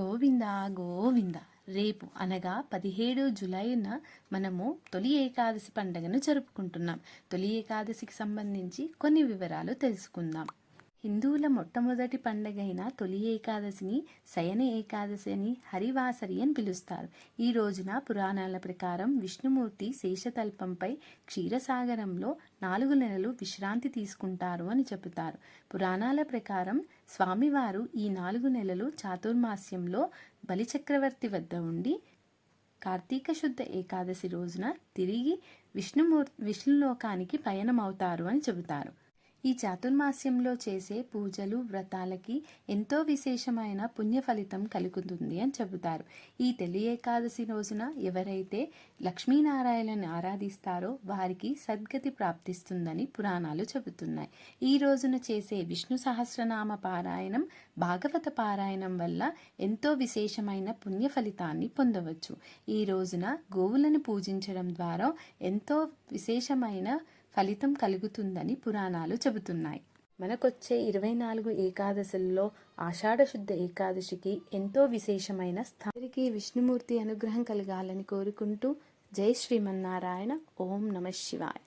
గోవింద గోవింద. రేపు అనగా పదిహేడు జులైన మనము తొలి ఏకాదశి పండుగను జరుపుకుంటున్నాం. తొలి ఏకాదశికి సంబంధించి కొన్ని వివరాలు తెలుసుకుందాం. హిందువుల మొట్టమొదటి పండగైన తొలి ఏకాదశిని శయన ఏకాదశి అని హరివాసరి అని పిలుస్తారు. ఈ రోజున పురాణాల ప్రకారం విష్ణుమూర్తి శేషతల్పంపై క్షీరసాగరంలో నాలుగు నెలలు విశ్రాంతి తీసుకుంటారు అని చెబుతారు. పురాణాల ప్రకారం స్వామివారు ఈ నాలుగు నెలలు చాతుర్మాస్యంలో బలిచక్రవర్తి వద్ద ఉండి కార్తీక శుద్ధ ఏకాదశి రోజున తిరిగి విష్ణుమూర్ విష్ణులోకానికి పయనమవుతారు అని చెబుతారు. ఈ చాతుర్మాస్యంలో చేసే పూజలు వ్రతాలకి ఎంతో విశేషమైన పుణ్య ఫలితం కలుగుతుంది అని చెబుతారు. ఈ తెలి ఏకాదశి రోజున ఎవరైతే లక్ష్మీనారాయణని ఆరాధిస్తారో వారికి సద్గతి ప్రాప్తిస్తుందని పురాణాలు చెబుతున్నాయి. ఈ రోజున చేసే విష్ణు సహస్రనామ పారాయణం భాగవత పారాయణం వల్ల ఎంతో విశేషమైన పుణ్య ఫలితాన్ని పొందవచ్చు. ఈ రోజున గోవులను పూజించడం ద్వారా ఎంతో విశేషమైన ఫలితం కలుగుతుందని పురాణాలు చెబుతున్నాయి. మనకొచ్చే ఇరవై నాలుగు ఏకాదశుల్లో ఆషాఢశుద్ధ ఏకాదశికి ఎంతో విశేషమైన స్థానికి విష్ణుమూర్తి అనుగ్రహం కలగాలని కోరుకుంటూ జై శ్రీమన్నారాయణ ఓం నమ శివాయ.